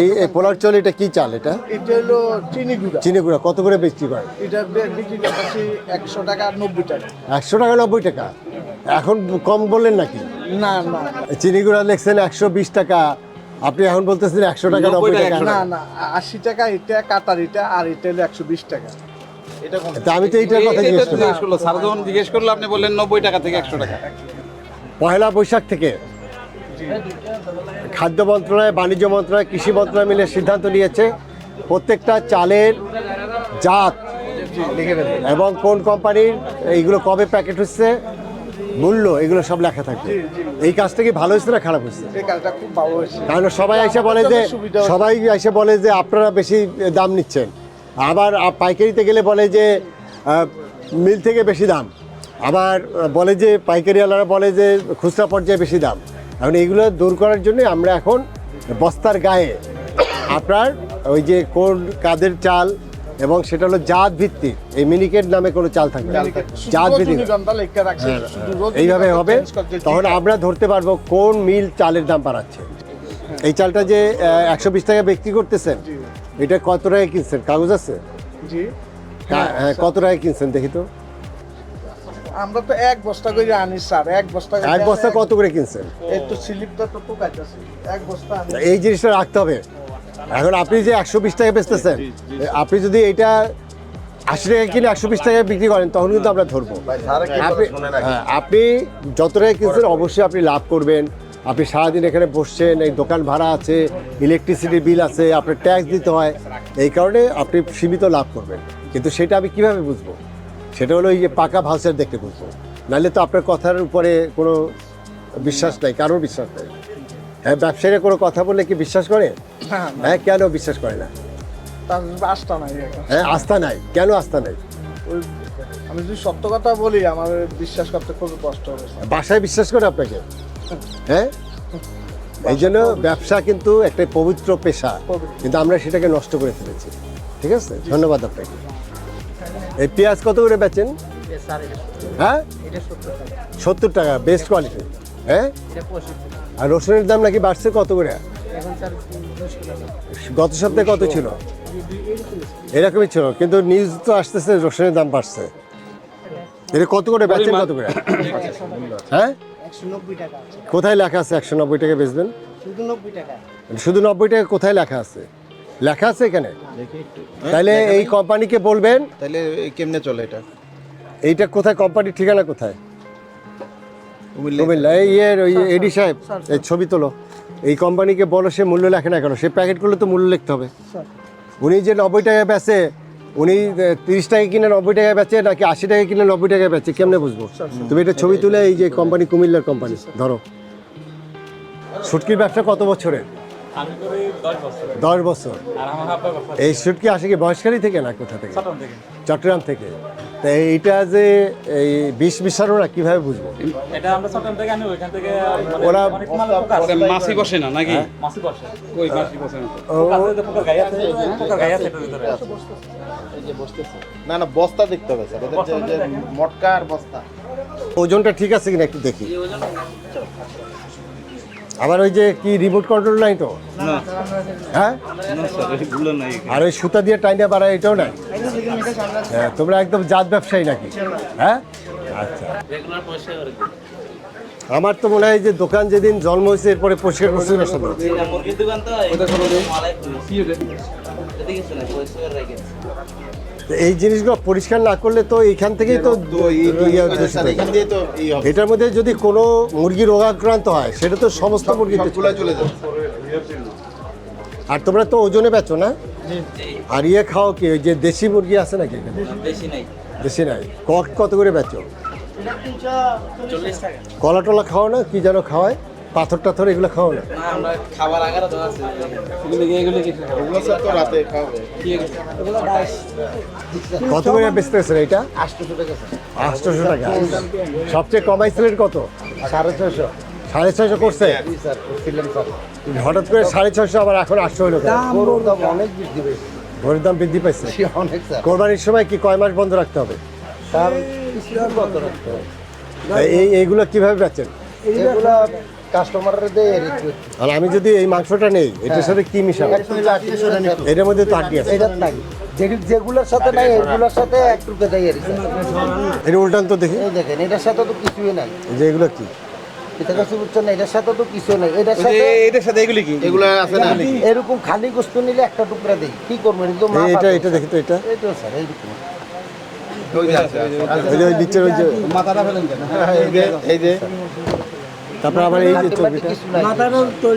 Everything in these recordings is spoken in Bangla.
এই এই পোলার চল এটা কি চাল এটা? এটা হলো চিনি গুঁড়া। চিনি গুঁড়া। কত করে বিক্রি করে এটা বিক্রি করতেছি একশো টাকা নব্বই টাকা। একশো টাকা নব্বই টাকা? এখন কম বললেন নাকি? না না। চিনি গুঁড়া লিখছেন একশো বিশ টাকা। আপনি এখন বলতেছেন একশো টাকা নব্বই টাকা না না। আশি টাকা এটা কাটার এটা আর এটা হলো একশো বিশ টাকা। আমি তো এইটার কথা জিজ্ঞেস এইটা তো করি জিজ্ঞেস করল। স্যার যখন জিজ্ঞেস করল আপনি বললেন নব্বই টাকা থেকে একশো টাকা। পয়লা বৈশাখ থেকে? খাদ্য মন্ত্রণালয় বাণিজ্য মন্ত্রণালয় কৃষি মন্ত্রণালয় মিলে সিদ্ধান্ত নিয়েছে প্রত্যেকটা চালের জাত এবং কোন কোম্পানির এইগুলো কবে প্যাকেট হচ্ছে মূল্য এগুলো সব লেখা থাকবে। এই কাজটা কি ভালো হচ্ছে না খারাপ হয়েছে? কারণ সবাই এসে বলে যে সবাই এসে বলে যে আপনারা বেশি দাম নিচ্ছেন। আবার পাইকারিতে গেলে বলে যে মিল থেকে বেশি দাম। আবার বলে যে পাইকারিওয়ালারা বলে যে খুচরা পর্যায়ে বেশি দাম। এখন এইগুলো দূর করার জন্য আমরা এখন বস্তার গায়ে আপনার ওই যে কোন কাদের চাল এবং সেটা হলো জাত ভিত্তিক। এই মিনিকেট নামে কোনো চাল থাকবে জাত ভিত্তিক। হ্যাঁ, রজনীগন্ধা এইভাবে হবে। তখন আমরা ধরতে পারব কোন মিল চালের দাম বাড়াচ্ছে। এই চালটা যে একশো বিশ টাকা বিক্রি করতেছেন এটা কত টাকায় কিনছেন? কাগজ আছে? হ্যাঁ, কত টাকায় কিনছেন দেখি তো। আমরা তো এক বস্তা করে আনি স্যার। এক বস্তা এক বস্তা কত করে কিনছেন? এই তো স্লিপটা তো টোকাইতেছে এক বস্তা এই জিনিসটা রাখতে হবে। এখন আপনি যে একশো বিশ টাকা বেচতেছেন আপনি যদি এটা আশি টাকা কিনে একশো বিশ টাকায় বিক্রি করেন তখন কিন্তু আমরা ধরবো। আপনি হ্যাঁ, আপনি যত টাকা কিনছেন অবশ্যই আপনি লাভ করবেন। আপনি সারাদিন এখানে বসছেন এই দোকান ভাড়া আছে ইলেকট্রিসিটি বিল আছে আপনার ট্যাক্স দিতে হয়। এই কারণে আপনি সীমিত লাভ করবেন। কিন্তু সেটা আমি কীভাবে বুঝব? সেটা হলো এই যে পাকা ভাউচার দেখতে বুঝব নাহলে তো আপনার কথার উপরে কোনো বিশ্বাস নাই কারোর বিশ্বাস নেই। হ্যাঁ ব্যবসায়ীরা কোনো কথা বললে কি বিশ্বাস করে? হ্যাঁ হ্যাঁ। কেন বিশ্বাস করে না? আসতা নাই হ্যাঁ আস্থা নাই। কেন আস্থা নাই? আমি যদি সত্য কথা বলি আমার বিশ্বাস করতে খুব কষ্ট হবে। বাসায় বিশ্বাস করে আপনাকে? হ্যাঁ? এই জন্য ব্যবসা কিন্তু একটা পবিত্র পেশা। কিন্তু আমরা সেটাকে নষ্ট করে ফেলেছি। ঠিক আছে? ধন্যবাদ আপনাকে। এই পেঁয়াজ কত করে বেচেন? হ্যাঁ? সত্তর টাকা। বেস্ট কোয়ালিটি হ্যাঁ? আর রসুনের দাম নাকি বাড়ছে কত করে? গত সপ্তাহে কত ছিল? এরকমই ছিল কিন্তু নিউজ তো আসতেছে রসুনের দাম বাড়ছে। এটা কত করে বেচেন কত করে? হ্যাঁ? কোথায় লেখা আছে একশো নব্বই টাকা বেচবেন? শুধু নব্বই টাকা কোথায় লেখা আছে? লেখা আছে এখানে? তাহলে এই কোম্পানিকে বলবেন। তাহলে কেমনে চলে এটা? এইটা কোথায়? কোম্পানির ঠিকানা কোথায়? কুমিল্লা এই ইয়ের ওই এডি সাহেব এই ছবি তোলো। এই কোম্পানিকে বলো সে মূল্য লেখে না কেন? সে প্যাকেটগুলো তো মূল্য লিখতে হবে। উনি যে নব্বই টাকায় বেচে উনি তিরিশ টাকা কিনে নব্বই টাকায় বেচে নাকি আশি টাকা কিনে নব্বই টাকায় বেচে কেমনে বুঝব? তুমি এটা ছবি তুলে এই যে কোম্পানি কুমিল্লার কোম্পানি। ধরো। শুটকির ব্যবসা কত বছরের? দশ বছর। এই শুটকি আসে কি বয়সকারী থেকে না কোথা থেকে? চট্টগ্রাম থেকে। তা এইটা যে এই বিষ মিশানো না কীভাবে বুঝব? এটা আমরা চট্টগ্রাম থেকে আনি ওইখান থেকে মানে ওরা- মাছি বসে না নাকি? মাছি বসে। ওই মাছি বসে না? পোকা আছে, যে পোকার গায়ে আছে পোকার গায়ে আছে ভিতরে না না বস্তা দেখতে হবে স্যার। যে- যে বস্তা। ওজনটা ঠিক আছে কিনা একটু দেখি। আবার ওই যে কি রিমোট কন্ট্রোল নাই তো? হ্যাঁ? আর ওই সুতা দিয়ে টাইনা বাড়ায় এটাও নাই? হ্যাঁ তোমরা একদম জাত ব্যবসায়ী নাকি? হ্যাঁ? আচ্ছা। আমার তো মনে হয় যে দোকান যেদিন জন্ম হয়েছে এরপরে পরিষ্কার করছে না শুধু দোকান তো এই জিনিসগুলো পরিষ্কার না করলে তো এইখান থেকেই তো ইয়ে এখান দিয়ে তো এটার মধ্যে যদি কোনো মুরগি রোগাক্রান্ত হয় সেটা তো সমস্ত মুরগিতে সবগুলো চলে যাবে আর তোমরা তো ওজনে বেচো না? আর ইয়ে খাও কি ওই যে দেশি মুরগি আছে নাকি এখানে? দেশি নাই। কক কত করে বেচো? কলা টলা খাও না কি যেন খাওয়ায়? পাথর টাথর এগুলো খাও না আমরা খাবার আগারও তো আছে। রাতে কত করে বেচতেছেন এটা? আটশোশো টাকা। সবচেয়ে কমাইছিলেন কত? সাড়ে ছশো সাড়ে ছশো করছে? হঠাৎ করে সাড়ে ছশো আবার এখন আটশো হলো? অনেক বৃদ্ধি পেয়েছে। দাম বৃদ্ধি পাইছে? অনেক কোরবানির সময় কি কয় মাস বন্ধ রাখতে হবে? এই এইগুলো কীভাবে বেচেন? এগুলা কাস্টমাররা দেয় রেট আর আমি যদি এই মাংসটা নেই এটার সাথে কি মিশাবো? এটার মধ্যে তো আটটি আছে। এটা নাই যেগুলোর সাথে নাই এগুলোর সাথে এক টুকরো দেয় আর এটা উল্টান তো দেখি। এই দেখেন এটার সাথে তো কিছুই নাই। যে এগুলো কি? এটা কাছে বুঝছেন না এটার সাথে তো কিছু নাই। এটার সাথে এটার সাথে এগুলি কি? এগুলো আছে না? এরকম খালি গোস্ত নিলে একটা টুকরা দেই। কি করবেন এটা তো এটা এটা দেখি তো এটা। এই স্যার এইরকম ওই যে আছে, আছে, আছে। ওই যে ওই নিচের ওই যে মাথাটা ফেলেন কেন? এই যে এই যে। তারপর আবার এই যে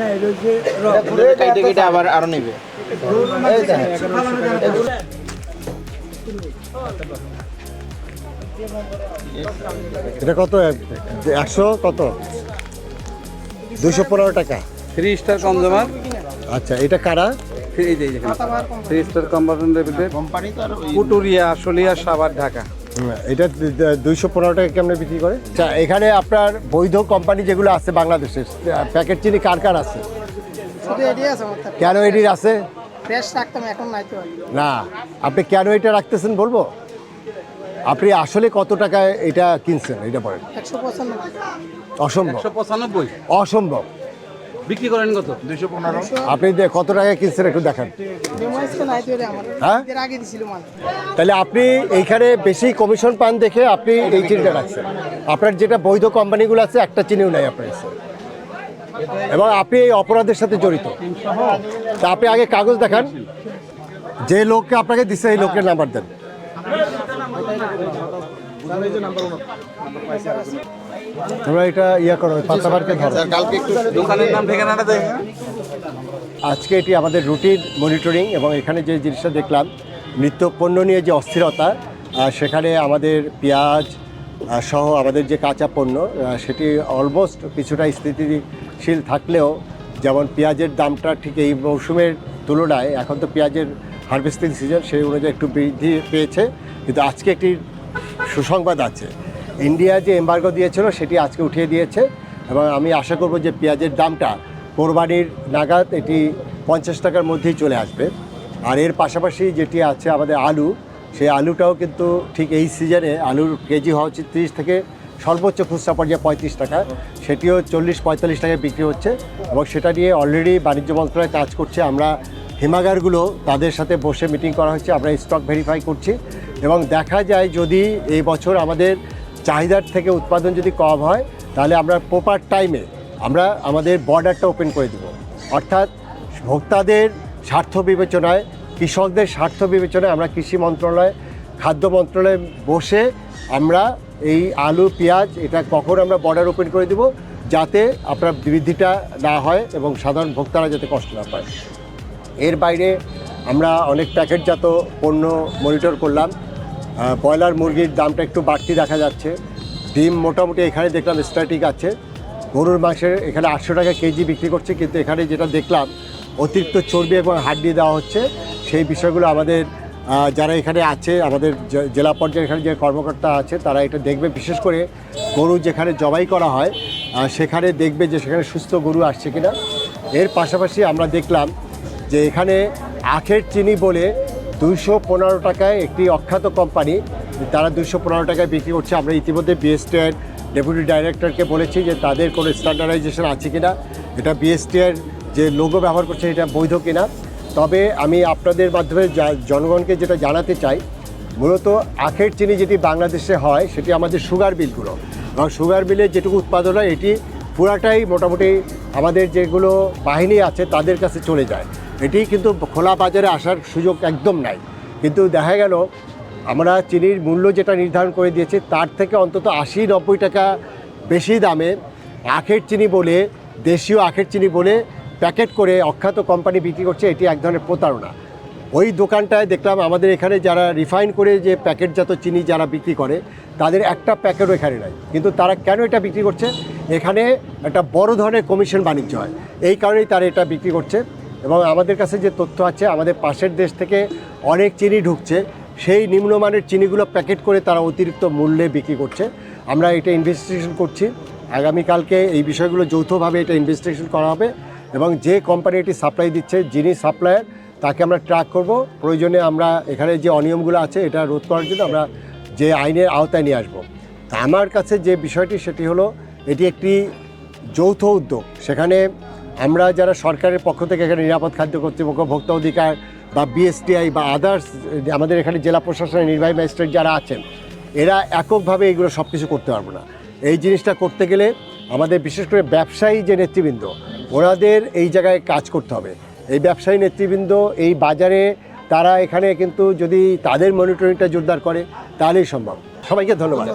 নাই। এটা কাইটে কেটে আবার আরও নেবে। এটা কত? একশো কত? দুশো পনেরো টাকা। থ্রি স্টার কনজুমার আচ্ছা এটা কারা? থ্রি স্টার কোম্পানি তো আর ওই পুটুরিয়া আশুলিয়া সাভার ঢাকা। এটা দুইশো পনেরো টাকা কেমন বিক্রি করে? আচ্ছা এখানে আপনার বৈধ কোম্পানি যেগুলো আছে বাংলাদেশের প্যাকেট চিনি কার কার আছে? কেন এটি আছে ফ্রেশ রাখতাম এখন নাই তো না আপনি কেন এটা রাখতেছেন বলব? আপনি আসলে কত টাকায় এটা কিনছেন এটা বলেন। অসম্ভব। অসম্ভব। বিক্রি করেন কত? দুশো পনেরো। আপনি যে- কত টাকা কিনছেন একটু দেখান। হ্যাঁ? এর আগে দিছিল মাল। তাহলে আপনি এইখানে বেশি কমিশন পান দেখে আপনি এই চিনিটা রাখছেন আপনার যেটা বৈধ কোম্পানিগুলো আছে একটা চিনিও নাই আপনার এবং আপনি এই অপরাধের সাথে জড়িত। তা আপনি আগে কাগজ দেখান। যে লোককে আপনাকে দিচ্ছে এই লোকের নাম্বার দেন। তোমরা এটা ইয়া করো পাতাবারকে ধরো। কালকে একটু দোকানের নাম ঠিকানাটা দেখ আজকে এটি আমাদের রুটিন মনিটরিং এবং এখানে যে জিনিসটা দেখলাম নিত্য পণ্য নিয়ে যে অস্থিরতা সেখানে আমাদের পেঁয়াজ সহ আমাদের যে কাঁচা পণ্য সেটি অলমোস্ট কিছুটা স্থিতিশীল থাকলেও যেমন পেঁয়াজের দামটা ঠিক এই মৌসুমের তুলনায় এখন তো পেঁয়াজের হারভেস্টিং সিজন সেই অনুযায়ী একটু বৃদ্ধি পেয়েছে। কিন্তু আজকে একটি সুসংবাদ আছে। ইন্ডিয়া যে এম্বার্গো দিয়েছিল, সেটি আজকে উঠিয়ে দিয়েছে এবং আমি আশা করব যে পেঁয়াজের দামটা কোরবানির নাগাদ এটি পঞ্চাশ টাকার মধ্যেই চলে আসবে। আর এর পাশাপাশি যেটি আছে আমাদের আলু, সেই আলুটাও কিন্তু ঠিক এই সিজনে আলুর কেজি হওয়া উচিত তিরিশ থেকে সর্বোচ্চ খুচরা পর্যায়ে পঁয়ত্রিশ টাকা। সেটিও চল্লিশ, পঁয়তাল্লিশ টাকায় বিক্রি হচ্ছে এবং সেটা নিয়ে অলরেডি বাণিজ্য মন্ত্রণালয় কাজ করছে। আমরা হিমাগারগুলো তাদের সাথে বসে মিটিং করা হচ্ছে আমরা স্টক ভেরিফাই করছি এবং দেখা যায় যদি এই বছর আমাদের চাহিদার থেকে উৎপাদন যদি কম হয়, তাহলে আমরা প্রপার টাইমে আমরা আমাদের বর্ডারটা ওপেন করে দেব। অর্থাৎ ভোক্তাদের স্বার্থ বিবেচনায়, কৃষকদের স্বার্থ বিবেচনায় আমরা কৃষি মন্ত্রণালয়, খাদ্য মন্ত্রণালয়ে বসে আমরা এই আলু, পেঁয়াজ, এটা কখন আমরা বর্ডার ওপেন করে দেব, যাতে আপনার বৃদ্ধিটা না হয় এবং সাধারণ ভোক্তারা যাতে কষ্ট না পায়। এর বাইরে আমরা অনেক প্যাকেটজাত পণ্য মনিটর করলাম। ব্রয়লার মুরগির দামটা একটু বাড়তি দেখা যাচ্ছে। ডিম মোটামুটি এখানে দেখলাম স্ট্যাটিক আছে। গরুর মাংসের এখানে আটশো টাকা কেজি বিক্রি করছে, কিন্তু এখানে যেটা দেখলাম, অতিরিক্ত চর্বি এবং হাড্ডি দেওয়া হচ্ছে। সেই বিষয়গুলো আমাদের যারা এখানে আছে, আমাদের জেলা পর্যায়ে এখানে যে কর্মকর্তা আছে, তারা এটা দেখবে। বিশেষ করে গরু যেখানে জবাই করা হয় সেখানে দেখবে যে সেখানে সুস্থ গরু আসছে কিনা। এর পাশাপাশি আমরা দেখলাম যে এখানে আখের চিনি বলে দুইশো পনেরো টাকায় একটি অখ্যাত কোম্পানি, তারা দুইশো পনেরো টাকায় বিক্রি করছে। আমরা ইতিমধ্যে বিএসটিআর ডেপুটি ডাইরেক্টরকে বলেছি যে তাদের কোনো স্ট্যান্ডার্ডাইজেশন আছে কিনা, এটা বিএসটিআর যে লোগো ব্যবহার করছে এটা বৈধ কিনা। তবে আমি আপনাদের মাধ্যমে জনগণকে যেটা জানাতে চাই, মূলত আখের চিনি যেটি বাংলাদেশে হয়, সেটি আমাদের সুগার বিলগুলো। এবং সুগার বিলে যেটুকু উৎপাদন হয়, এটি পুরাটাই মোটামুটি আমাদের যেগুলো বাহিনী আছে, তাদের কাছে চলে যায়। এটি কিন্তু খোলা বাজারে আসার সুযোগ একদম নাই। কিন্তু দেখা গেল, আমরা চিনির মূল্য যেটা নির্ধারণ করে দিয়েছি, তার থেকে অন্তত আশি নব্বই টাকা বেশি দামে আখের চিনি বলে, দেশীয় আখের চিনি বলে প্যাকেট করে অখ্যাত কোম্পানি বিক্রি করছে, এটি এক ধরনের প্রতারণা। ওই দোকানটায় দেখলাম আমাদের এখানে যারা রিফাইন করে যে প্যাকেটজাত চিনি যারা বিক্রি করে, তাদের একটা প্যাকেটও এখানে নাই। কিন্তু তারা কেন এটা বিক্রি করছে? এখানে একটা বড় ধরনের কমিশন বাণিজ্য হয়। এই কারণেই তারা এটা বিক্রি করছে। এবং আমাদের কাছে যে তথ্য আছে, আমাদের পাশের দেশ থেকে অনেক চিনি ঢুকছে। সেই নিম্নমানের চিনিগুলো প্যাকেট করে তারা অতিরিক্ত মূল্যে বিক্রি করছে। আমরা এটা ইনভেস্টিগেশন করছি। আগামীকালকে এই বিষয়গুলো যৌথভাবে এটা ইনভেস্টিগেশন করা হবে এবং যে কোম্পানি এটি সাপ্লাই দিচ্ছে, যিনি সাপ্লায়ার তাকে আমরা ট্র্যাক করব। প্রয়োজনে আমরা এখানে যে অনিয়মগুলো আছে, এটা রোধ করার জন্য আমরা যে আইনের আওতায় নিয়ে আসব। আমার কাছে যে বিষয়টি, সেটি হলো, এটি একটি যৌথ উদ্যোগ। সেখানে আমরা যারা সরকারের পক্ষ থেকে এখানে নিরাপদ খাদ্য কর্তৃপক্ষ, ভোক্তা অধিকার বা বিএসটিআই বা আদার্স আমাদের এখানে জেলা প্রশাসনের নির্বাহী ম্যাজিস্ট্রেট যারা আছেন, এরা এককভাবে এগুলো সব কিছু করতে পারব না। এই জিনিসটা করতে গেলে আমাদের বিশেষ করে ব্যবসায়ী যে নেতৃবৃন্দ, ওনাদের এই জায়গায় কাজ করতে হবে। এই ব্যবসায়ী নেতৃবৃন্দ এই বাজারে, তারা এখানে কিন্তু যদি তাদের মনিটরিংটা জোরদার করে, তাহলেই সম্ভব। সবাইকে ধন্যবাদ।